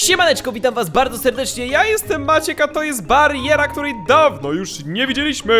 Siemaneczko, witam was bardzo serdecznie, ja jestem Maciek, a to jest bariera, której dawno już nie widzieliśmy!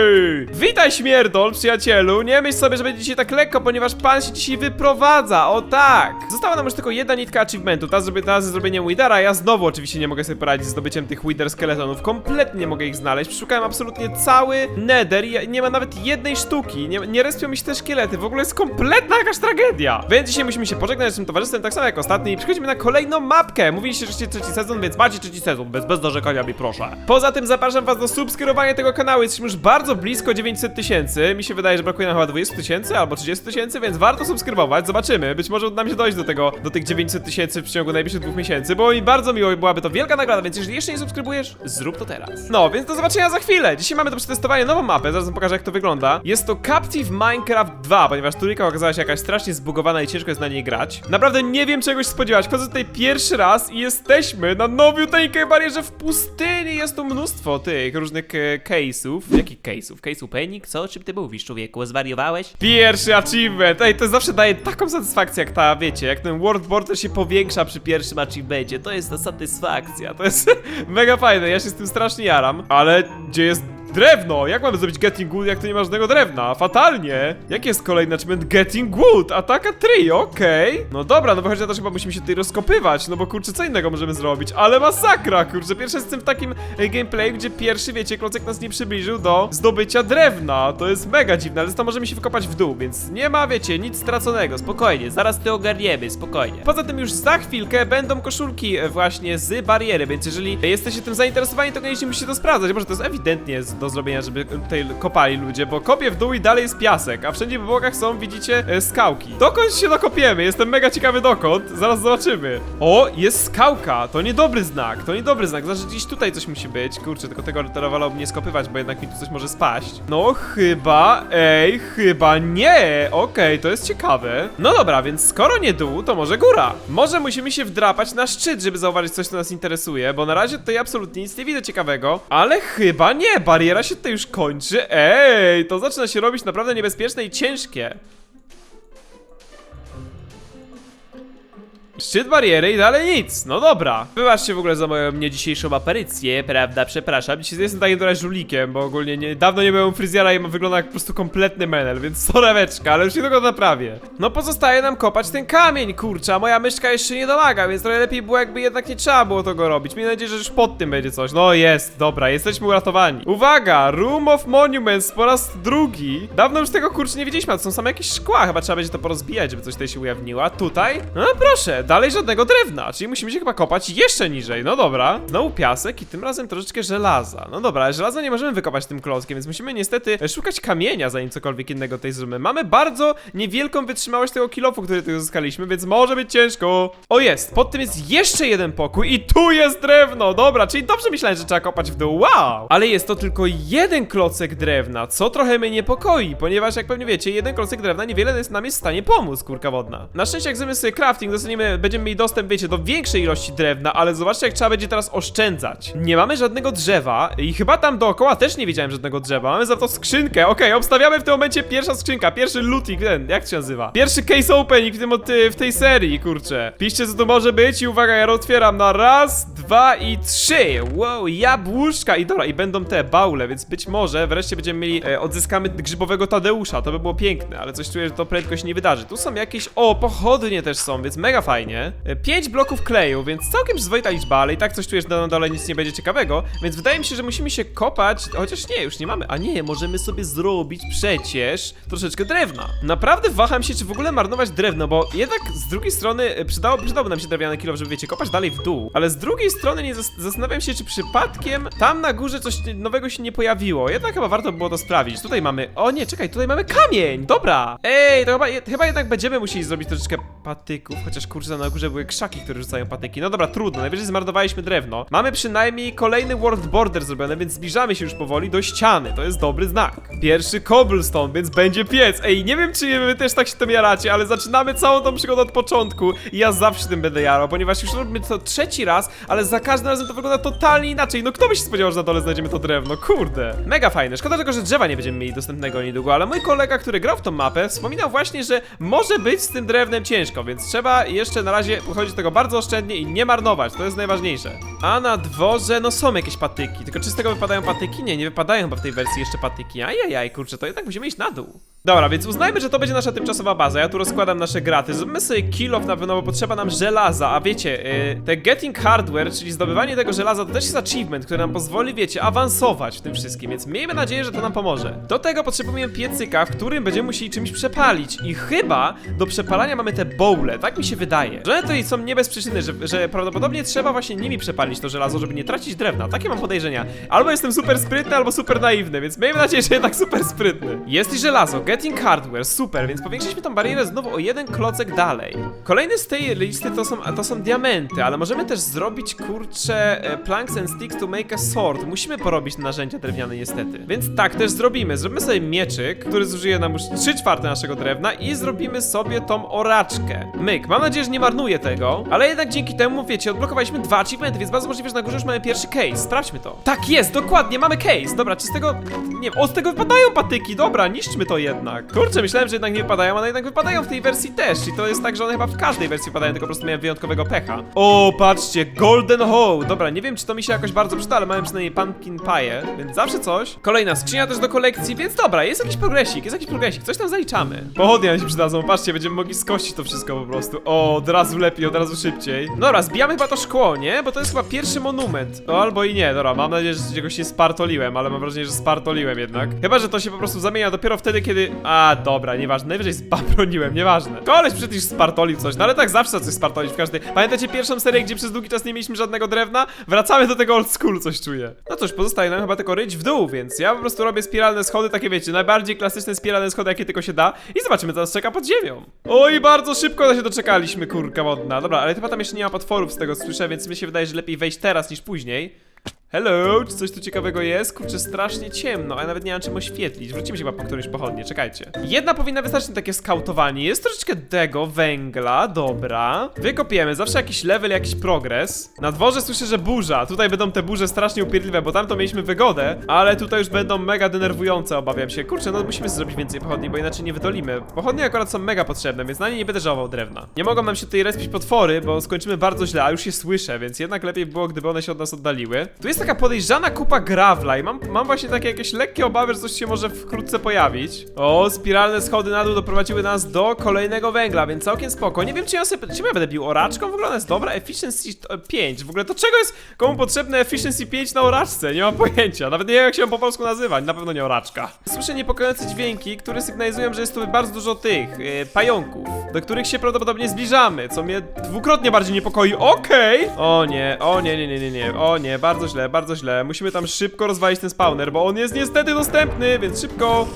Witaj śmierdol, przyjacielu, nie myśl sobie, że będzie dzisiaj tak lekko, ponieważ pan się dzisiaj wyprowadza, o tak! Została nam już tylko jedna nitka achievementu, ta zrobię teraz zrobienie Widera, ja znowu oczywiście nie mogę sobie poradzić z zdobyciem tych Wither skeletonów, kompletnie nie mogę ich znaleźć, przeszukałem absolutnie cały nether i nie ma nawet jednej sztuki, nie, nie respią mi się te szkielety, w ogóle jest kompletna jakaś tragedia! Więc dzisiaj musimy się pożegnać z tym towarzystwem, tak samo jak ostatni. I przechodzimy na kolejną mapkę, mówiliście, że chcecie trzeci sezon, więc macie trzeci sezon, bez, bez narzekania mi proszę. Poza tym zapraszam was do subskrybowania tego kanału, jesteśmy już bardzo blisko 900 tysięcy, mi się wydaje, że brakuje nam chyba 20 tysięcy albo 30 tysięcy, więc warto subskrybować, zobaczymy, być może uda nam się dojść do tego, do tych 900 tysięcy w przeciągu najbliższych dwóch miesięcy, bo mi bardzo miło i byłaby to wielka nagroda, więc jeżeli jeszcze nie subskrybujesz, zrób to teraz. No, więc do zobaczenia za chwilę, dzisiaj mamy do przetestowania nową mapę, zaraz wam pokażę jak to wygląda. Jest to Captive Minecraft 2, ponieważ trójka okazała się jakaś strasznie zbugowana i ciężko jest na niej grać. Naprawdę nie wiem czegoś spodziewać, wchodzę tutaj pierwszy raz i jesteśmy na nowiuteńkiej barierze w pustyni, jest tu mnóstwo tych różnych e, case'ów. Jakich case'ów? Case opening? Co? Czym ty mówisz, człowieku? Zwariowałeś? Pierwszy achievement! Ej, to zawsze daje taką satysfakcję jak ta, wiecie, jak ten world border się powiększa przy pierwszym achievementie. To jest ta satysfakcja, to jest mega fajne, ja się z tym strasznie jaram. Ale gdzie jest Drewno! Jak mamy zrobić getting wood, jak tu nie ma żadnego drewna? Fatalnie! Jaki jest kolejny achievement? Getting wood! Ataka tree, okej! No dobra, no wychodzi na to, chyba musimy się tutaj rozkopywać, no bo kurczę, co innego możemy zrobić? Ale masakra, kurczę, pierwszy jestem w takim e, gameplayu, gdzie pierwszy, wiecie, klocek nas nie przybliżył do zdobycia drewna. To jest mega dziwne, ale to możemy się wykopać w dół, więc nie ma, wiecie, nic straconego, spokojnie, zaraz to ogarniemy, spokojnie. Poza tym już za chwilkę będą koszulki e, właśnie z bariery, więc jeżeli jesteście tym zainteresowani, to koniecznie musicie to sprawdzać, może to jest ewidentnie z- do zrobienia, żeby tutaj kopali ludzie, bo kopię w dół i dalej jest piasek, a wszędzie po bokach są, widzicie, e, skałki. Dokąd się dokopiemy? Jestem mega ciekawy dokąd, zaraz zobaczymy. O, jest skałka, to niedobry znak, to niedobry znak, znaczy gdzieś tutaj coś musi być, kurczę, tylko tego wolałbym nie skopywać, bo jednak mi tu coś może spaść. No chyba, ej, chyba nie, okej, to jest ciekawe. No dobra, więc skoro nie dół, to może góra. Może musimy się wdrapać na szczyt, żeby zauważyć coś, co nas interesuje, bo na razie tutaj absolutnie nic nie widzę ciekawego, ale chyba nie, bariera się tutaj już kończy, ej, to zaczyna się robić naprawdę niebezpieczne i ciężkie. Szczyt bariery i dalej nic, no dobra. Wybaczcie w ogóle za moją nie dzisiejszą aparycję, prawda, przepraszam. Dzisiaj jestem takim trochę żulikiem, bo ogólnie nie, dawno nie byłem fryzjera i wygląda jak po prostu kompletny menel, więc soreweczka, ale już niedługo naprawię. No pozostaje nam kopać ten kamień, kurczę, a moja myszka jeszcze nie domaga, więc trochę lepiej było jakby jednak nie trzeba było tego robić. Miejmy nadzieję, że już pod tym będzie coś. No jest, dobra, jesteśmy uratowani. Uwaga, Room of Monuments po raz drugi. Dawno już tego kurczę nie widzieliśmy, a to są same jakieś szkła, chyba trzeba będzie to porozbijać, żeby coś tutaj się ujawniło. A tutaj? No proszę, dalej żadnego drewna, czyli musimy się chyba kopać jeszcze niżej. No dobra. Znowu piasek i tym razem troszeczkę żelaza. No dobra, ale żelaza nie możemy wykopać tym klockiem, więc musimy niestety e, szukać kamienia, zanim cokolwiek innego tutaj zrobimy. Mamy bardzo niewielką wytrzymałość tego kilofu, który tutaj uzyskaliśmy, więc może być ciężko. O jest, pod tym jest jeszcze jeden pokój i tu jest drewno. Dobra, czyli dobrze myślałem, że trzeba kopać w dół. Wow! Ale jest to tylko jeden klocek drewna, co trochę mnie niepokoi, ponieważ jak pewnie wiecie, jeden klocek drewna niewiele jest nam jest w stanie pomóc, kurka wodna. Na szczęście jak zrobimy sobie crafting, dostaniemy, będziemy mieli dostęp, wiecie, do większej ilości drewna, ale zobaczcie jak trzeba będzie teraz oszczędzać. Nie mamy żadnego drzewa i chyba tam dookoła też nie widziałem żadnego drzewa. Mamy za to skrzynkę. Okej, obstawiamy w tym momencie pierwsza skrzynka, pierwszy looting, ten, jak się nazywa? Pierwszy case opening w, tym, od- w tej serii, kurczę. Piszcie co to może być i uwaga, ja otwieram na raz, dwa i trzy. Wow, jabłuszka i dobra, i będą te baule, więc być może wreszcie będziemy mieli, e, odzyskamy grzybowego Tadeusza, to by było piękne, ale coś czuję, że to prędko się nie wydarzy. Tu są jakieś, o, pochodnie też są, więc mega fajnie. E, Pięć bloków kleju, więc całkiem przyzwoita liczba, ale i tak coś czuję, że na dole nic nie będzie ciekawego, więc wydaje mi się, że musimy się kopać, chociaż nie, już nie mamy, a nie, możemy sobie zrobić przecież troszeczkę drewna. Naprawdę waham się, czy w ogóle marnować drewno, bo jednak z drugiej strony e, przydało, przydałby nam się drewniany kilo, żeby wiecie, kopać dalej w dół, ale z drugiej strony nie zas zastanawiam się, czy przypadkiem tam na górze coś nowego się nie pojawiło. Jednak chyba warto było to sprawdzić. Tutaj mamy, o nie, czekaj, tutaj mamy kamień, dobra. Ej, to chyba, je, chyba jednak będziemy musieli zrobić troszeczkę patyków, chociaż kurczę, na górze były krzaki, które rzucają patyki. No dobra, trudno, najwyżej zmarnowaliśmy drewno. Mamy przynajmniej kolejny world border zrobiony, więc zbliżamy się już powoli do ściany, to jest dobry znak. Pierwszy cobblestone, więc będzie piec. Ej, nie wiem, czy wy też tak się tym jaracie, ale zaczynamy całą tą przygodę od początku i ja zawsze tym będę jarał, ponieważ już robimy to trzeci raz, ale za każdym razem to wygląda totalnie inaczej. No kto by się spodziewał, że na dole znajdziemy to drewno? Kurde. Mega fajne. Szkoda tylko, że drzewa nie będziemy mieli dostępnego niedługo, ale mój kolega, który grał w tą mapę, wspominał właśnie, że może być z tym drewnem ciężko, więc trzeba jeszcze na razie podchodzić do tego bardzo oszczędnie i nie marnować. To jest najważniejsze. A na dworze, no są jakieś patyki. Tylko czy z tego wypadają patyki? Nie, nie wypadają chyba w tej wersji jeszcze patyki. Ajajaj, kurczę, to jednak musimy iść na dół. Dobra, więc uznajmy, że to będzie nasza tymczasowa baza. Ja tu rozkładam nasze graty. Zróbmy sobie kill off na bo potrzeba nam żelaza. A wiecie, yy, te getting hardware, czyli zdobywanie tego żelaza, to też jest achievement, który nam pozwoli, wiecie, awansować w tym wszystkim, więc miejmy nadzieję, że to nam pomoże. Do tego potrzebujemy piecyka, w którym będziemy musieli czymś przepalić. I chyba do przepalania mamy te bowle, tak mi się wydaje. Że tutaj są nie bez przyczyny, że, że prawdopodobnie trzeba właśnie nimi przepalić to żelazo, żeby nie tracić drewna. Takie mam podejrzenia. Albo jestem super sprytny, albo super naiwny, więc miejmy nadzieję, że jednak super sprytny. Jest i żelazo, getting hardware, super, więc powiększyliśmy tą barierę znowu o jeden klocek dalej. Kolejny z tej listy to są, to są diamenty, ale możemy też zrobić, kurcze, planks and sticks to make a sword. Musimy porobić narzędzia drewniane niestety. Więc tak też zrobimy. Zrobimy sobie mieczyk, który zużyje nam już 3 czwarte naszego drewna i zrobimy sobie tą oraczkę. Myk, mam nadzieję, że nie marnuję tego, ale jednak dzięki temu, wiecie, odblokowaliśmy dwa achievementy, więc bardzo możliwe, że na górze już mamy pierwszy case. Sprawdźmy to. Tak jest, dokładnie, mamy case. Dobra, czy z tego, nie o, z tego wypadają patyki, dobra, niszczmy to jednak. Kurczę, myślałem, że jednak nie wypadają, ale jednak wypadają w tej wersji też i to jest tak, że one chyba w każdej wersji wypadają, tylko po prostu miałem wyjątkowego pecha. O, patrzcie, Golden Hoe. Dobra, nie wiem, czy to mi się jakoś bardzo przyda, ale mamy przynajmniej pumpkin pie, więc zawsze coś. Kolejna skrzynia też do kolekcji, więc dobra, jest jakiś progresik, jest jakiś progresik, coś tam zaliczamy. Pochodnie nam się przydadzą, patrzcie, będziemy mogli skościć to wszystko po prostu. O, od razu lepiej, od razu szybciej. Dobra, zbijamy chyba to szkło, nie? Bo to jest chyba pierwszy monument. O, albo i nie, dobra, mam nadzieję, że czegoś nie spartoliłem, ale mam wrażenie, że spartoliłem jednak. Chyba, że to się po prostu zamienia dopiero wtedy, kiedy... A, dobra, nieważne, najwyżej spaproniłem, nieważne. Koleś przecież spartolił coś, no ale tak zawsze coś spartolić w każdej... Pamiętacie pierwszą serię, gdzie przez długi czas nie mieliśmy żadnego drewna? Wracamy do tego old school, coś czuję. No cóż, pozostaje nam chyba tylko ryć w dół, więc ja po prostu robię spiralne schody, takie wiecie, najbardziej klasyczne spiralne schody, jakie tylko się da i zobaczymy, co nas czeka pod ziemią. Oj, bardzo szybko się doczekaliśmy, kurka wodna. Dobra, ale chyba tam jeszcze nie ma potworów z tego słyszę, więc mi się wydaje, że lepiej wejść teraz niż później. Hello, czy coś tu ciekawego jest? Kurczę, strasznie ciemno, a ja nawet nie mam czym oświetlić. Wrócimy się chyba po którymś pochodnie, czekajcie. Jedna powinna wystarczyć na takie skautowanie. Jest troszeczkę tego, węgla, dobra. Wykopiemy, zawsze jakiś level, jakiś progres. Na dworze słyszę, że burza. Tutaj będą te burze strasznie upierdliwe, bo tam to mieliśmy wygodę, ale tutaj już będą mega denerwujące, obawiam się. Kurczę, no musimy zrobić więcej pochodni, bo inaczej nie wydolimy. Pochodnie akurat są mega potrzebne, więc na nie nie będę żałował drewna. Nie mogą nam się tutaj respić potwory, bo skończymy bardzo źle, a już je słyszę, więc jednak lepiej było, gdyby one się od nas oddaliły. Tu jest taka podejrzana kupa grawla i mam, mam właśnie takie jakieś lekkie obawy, że coś się może wkrótce pojawić. O, spiralne schody na dół doprowadziły nas do kolejnego węgla, więc całkiem spoko. Nie wiem, czy ja sobie, czy ja będę bił oraczką, w ogóle ona jest dobra. Efficiency 5. W ogóle to czego jest komu potrzebne Efficiency 5 na oraczce? Nie mam pojęcia. Nawet nie wiem, jak się ją po polsku nazywać. Na pewno nie oraczka. Słyszę niepokojące dźwięki, które sygnalizują, że jest tu bardzo dużo tych e, pająków, do których się prawdopodobnie zbliżamy, co mnie dwukrotnie bardziej niepokoi. Okej! O nie, o nie, nie, nie, nie, nie, o nie, bardzo źle, bardzo źle. Musimy tam szybko rozwalić ten spawner, bo on jest niestety dostępny, więc szybko.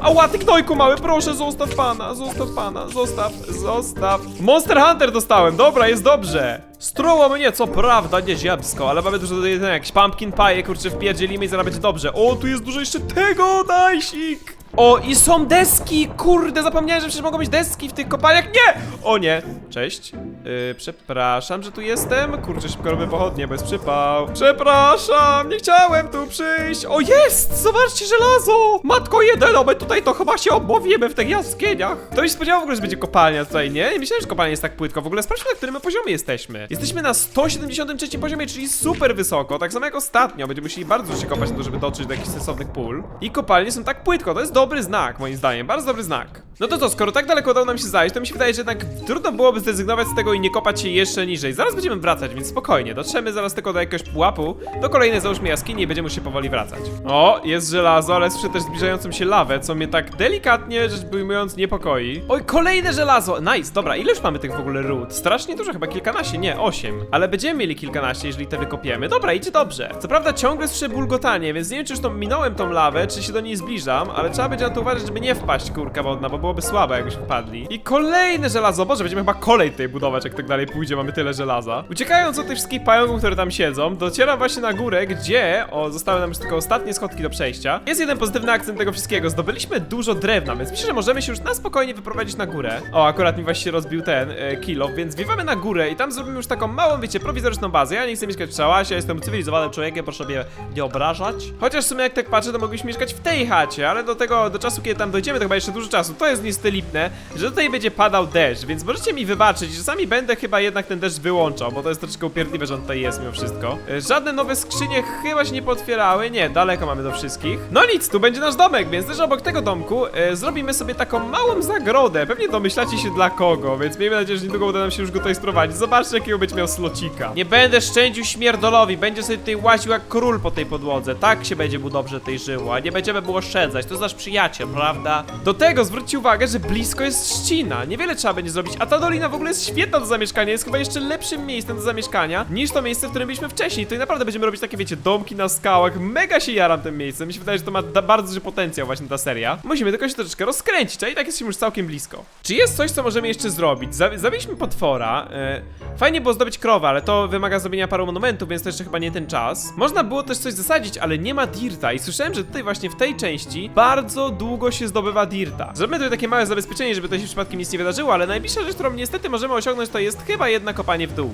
Ała, ty gnojku mały, proszę, zostaw pana, zostaw pana, zostaw, zostaw. Monster Hunter dostałem, dobra, jest dobrze. Struło mnie, co prawda, nie ziemsko, ale mamy dużo do jedzenia, jakiś pumpkin pie, kurczę, wpierdzielimy i zaraz będzie dobrze. O, tu jest dużo jeszcze tego, dajsik. O, i są deski! Kurde, zapomniałem, że przecież mogą być deski w tych kopalniach. Nie! O nie! Cześć. Yy, przepraszam, że tu jestem. Kurczę, szybko robię pochodnie, bo jest przypał. Przepraszam, nie chciałem tu przyjść. O, jest! Zobaczcie, żelazo! Matko jedyno, my tutaj to chyba się obłowimy w tych jaskiniach. To mi się spodziewał w ogóle, że będzie kopalnia tutaj, nie? Nie myślałem, że kopalnia jest tak płytko. W ogóle sprawdźmy, na którym poziomie jesteśmy. Jesteśmy na 173 poziomie, czyli super wysoko. Tak samo jak ostatnio. Będziemy musieli bardzo się kopać na to, żeby dotrzeć do jakichś sensownych pól. I kopalnie są tak płytko. To jest dobry znak, moim zdaniem. Bardzo dobry znak. No to co, skoro tak daleko udało nam się zajść, to mi się wydaje, że jednak trudno byłoby zrezygnować z tego i nie kopać się jeszcze niżej. Zaraz będziemy wracać, więc spokojnie. Dotrzemy zaraz tylko do jakiegoś pułapu, do kolejnej załóżmy jaskini i będziemy się powoli wracać. O, jest żelazo, ale słyszę też zbliżającą się lawę, co mnie tak delikatnie, rzecz ujmując, niepokoi. Oj, kolejne żelazo! Nice, dobra, ile już mamy tych w ogóle ród? Strasznie dużo, chyba kilkanaście, nie, osiem. Ale będziemy mieli kilkanaście, jeżeli te wykopiemy. Dobra, idzie dobrze. Co prawda ciągle słyszę bulgotanie, więc nie wiem, czy już tą minąłem tą lawę, czy się do niej zbliżam, ale trzeba będzie na to uważać, żeby nie wpaść, kurka wodna, bo byłoby słabo, jakbyśmy wpadli. I kolejne żelazo, boże, będziemy chyba kolej tutaj budować, jak tak dalej pójdzie, mamy tyle żelaza. Uciekając od tych wszystkich pająków, które tam siedzą, docieram właśnie na górę, gdzie, o, zostały nam już tylko ostatnie schodki do przejścia. Jest jeden pozytywny akcent tego wszystkiego, zdobyliśmy dużo drewna, więc myślę, że możemy się już na spokojnie wyprowadzić na górę. O, akurat mi właśnie rozbił ten e, kilo, więc wiewamy na górę i tam zrobimy już taką małą, wiecie, prowizoryczną bazę. Ja nie chcę mieszkać w szałasie, ja jestem cywilizowanym człowiekiem, proszę mnie nie obrażać. Chociaż w sumie jak tak patrzę, to mogliśmy mieszkać w tej chacie, ale do tego, do czasu, kiedy tam dojdziemy, to chyba jeszcze dużo czasu. To jest niestety lipne, że tutaj będzie padał deszcz, więc możecie mi wybaczyć, że czasami będę chyba jednak ten deszcz wyłączał, bo to jest troszkę upierdliwe, że on tutaj jest mimo wszystko. E, Żadne nowe skrzynie chyba się nie potwierały, nie, daleko mamy do wszystkich. No nic, tu będzie nasz domek, więc też obok tego domku e, zrobimy sobie taką małą zagrodę. Pewnie domyślacie się dla kogo, więc miejmy nadzieję, że niedługo uda nam się już go tutaj sprowadzić. Zobaczcie, jakiego będzie miał slocika. Nie będę szczędził śmierdolowi, będzie sobie tutaj łaził jak król po tej podłodze. Tak się będzie mu dobrze tutaj żyło, a nie będziemy mu oszczędzać. To jest nasz przyjaciel, prawda? Do tego zwróćcie uwagę, że blisko jest trzcina. Niewiele trzeba będzie zrobić, a ta dolina w ogóle jest świetna do zamieszkania. Jest chyba jeszcze lepszym miejscem do zamieszkania niż to miejsce, w którym byliśmy wcześniej. Tutaj naprawdę będziemy robić takie, wiecie, domki na skałach. Mega się jaram tym miejscem. Mi się wydaje, że to ma bardzo duży potencjał właśnie ta seria. Musimy tylko się troszeczkę rozkręcić, a i tak jesteśmy już całkiem blisko. Czy jest coś, co możemy jeszcze zrobić? Za- Zabiliśmy potwora. E, fajnie było zdobyć krowę, ale to wymaga zrobienia paru monumentów, więc to jeszcze chyba nie ten czas. Można było też coś zasadzić, ale nie ma dirta i słyszałem, że tutaj właśnie w tej części bardzo długo się zdobywa dirta. Zrobimy tutaj takie małe zabezpieczenie, żeby tutaj się przypadkiem nic nie wydarzyło, ale najbliższa rzecz, którą niestety możemy osiągnąć, to jest chyba jedna kopanie w dół.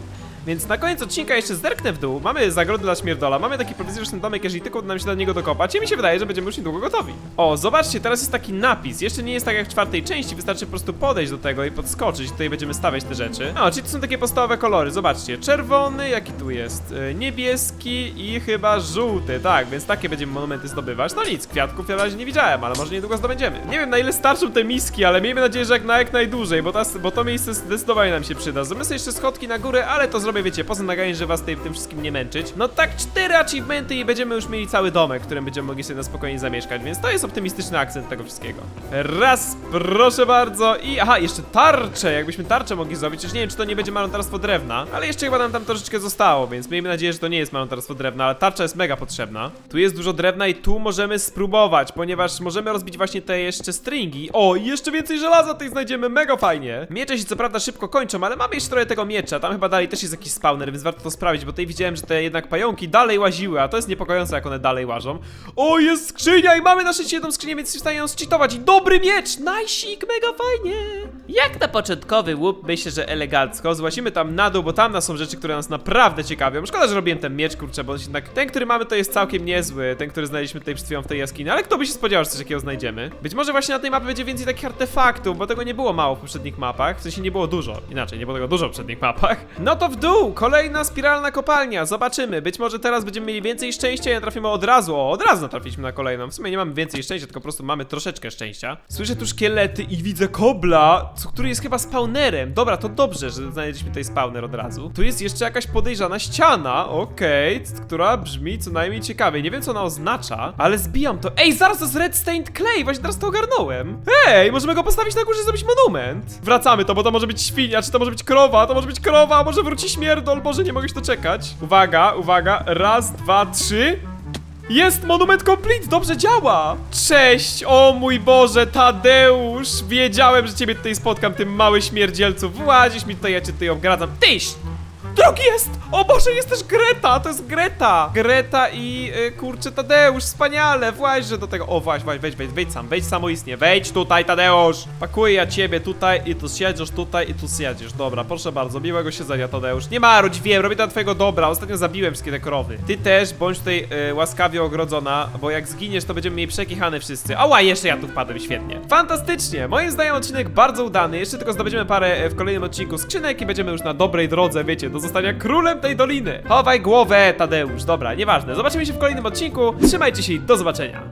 Więc na koniec odcinka jeszcze zerknę w dół. Mamy zagrody dla śmierdola, mamy taki prowizoryczny domek, jeżeli tylko uda nam się do niego dokopać i mi się wydaje, że będziemy już niedługo gotowi. O, zobaczcie, teraz jest taki napis. Jeszcze nie jest tak jak w czwartej części, wystarczy po prostu podejść do tego i podskoczyć. Tutaj będziemy stawiać te rzeczy. O, czyli to są takie podstawowe kolory, zobaczcie. Czerwony, jaki tu jest? E, Niebieski i chyba żółty, tak, więc takie będziemy monumenty zdobywać. No nic, kwiatków ja na razie nie widziałem, ale może niedługo zdobędziemy. Nie wiem na ile starczą te miski, ale miejmy nadzieję, że jak na jak najdłużej, bo, ta, bo to miejsce zdecydowanie nam się przyda. Zrobimy sobie jeszcze schodki na górę, ale to zrobię, wiecie, poza nagraniem, że was tutaj tym wszystkim nie męczyć. No tak, cztery achievementy i będziemy już mieli cały domek, w którym będziemy mogli sobie na spokojnie zamieszkać, więc to jest optymistyczny akcent tego wszystkiego. Raz, proszę bardzo i... Aha, jeszcze tarczę, jakbyśmy tarczę mogli zrobić, już nie wiem, czy to nie będzie marnotrawstwo drewna, ale jeszcze chyba nam tam troszeczkę zostało, więc miejmy nadzieję, że to nie jest marnotrawstwo drewna, ale tarcza jest mega potrzebna. Tu jest dużo drewna i tu możemy spróbować, ponieważ możemy rozbić właśnie te jeszcze stringi. O, i jeszcze więcej żelaza tutaj znajdziemy, mega fajnie. Miecze się co prawda szybko kończą, ale mamy jeszcze trochę tego miecza, tam chyba dalej też jest jakiś spawner, więc warto to sprawdzić, bo tutaj widziałem, że te jednak pająki dalej łaziły, a to jest niepokojące, jak one dalej łażą. O, jest skrzynia i mamy na szczęście jedną skrzynię, więc jesteśmy w ją zcheatować dobry miecz, najsik, mega fajnie. Jak na początkowy łup, myślę, że elegancko, złazimy tam na dół, bo tam nas są rzeczy, które nas naprawdę ciekawią. Szkoda, że robiłem ten miecz, kurczę, bo jednak, ten, który mamy, to jest całkiem niezły, ten, który znaleźliśmy tutaj przed chwilą w tej jaskini, ale kto by się spodziewał, że coś takiego znajdziemy? Być może właśnie na tej mapie będzie więcej takich artefaktów, bo tego nie było mało w poprzednich mapach, w sensie nie było dużo, inaczej, nie było tego dużo w poprzednich mapach. No to w dół, kolejna spiralna kopalnia, zobaczymy, być może teraz będziemy mieli więcej szczęścia i natrafimy od razu, o, od razu natrafiliśmy na kolejną, w sumie nie mamy więcej szczęścia, tylko po prostu mamy troszeczkę szczęścia. Słyszę tu szkielety i widzę kobla, co, który jest chyba spawnerem, dobra, to dobrze, że znaleźliśmy tutaj spawner od razu. Tu jest jeszcze jakaś podejrzana ściana, okej, c- która brzmi co najmniej ciekawie, nie wiem co ona oznacza, ale zbijam to, ej, zaraz to jest red stained clay, właśnie teraz to ogarnąłem. Ej, możemy go postawić na górze i zrobić monument. Wracamy. To, bo to może być świnia, czy to może być krowa, to może być krowa, może wróci śmierdol, może nie mogę się doczekać. Uwaga, uwaga, raz, dwa, trzy. Jest monument complete, dobrze działa! Cześć, o mój Boże, Tadeusz! Wiedziałem, że ciebie tutaj spotkam, tym mały śmierdzielcu. Włazisz mi tutaj, ja cię tutaj obgradzam. Tyś! Drugi jest! O Boże, jest też Greta! To jest Greta! Greta i y, kurczę Tadeusz, wspaniale! Właźże do tego. O, właź, właź, wejdź, wejdź, wejdź sam, wejdź samoistnie. Wejdź tutaj, Tadeusz! Pakuję ja ciebie tutaj i tu siedzisz, tutaj i tu siedzisz. Dobra, proszę bardzo, miłego siedzenia, Tadeusz. Nie marudź, wiem, robię dla twojego dobra. Ostatnio zabiłem wszystkie te krowy. Ty też bądź tutaj y, łaskawie ogrodzona, bo jak zginiesz, to będziemy mieli przekichane wszyscy. Ała, jeszcze ja tu wpadłem, świetnie. Fantastycznie! Moim zdaniem odcinek bardzo udany. Jeszcze tylko zdobędziemy parę e, w kolejnym odcinku skrzynek i będziemy już na dobrej drodze, wiecie, do zostania królem tej doliny. Chowaj głowę, Tadeusz. Dobra, nieważne. Zobaczymy się w kolejnym odcinku. Trzymajcie się i do zobaczenia.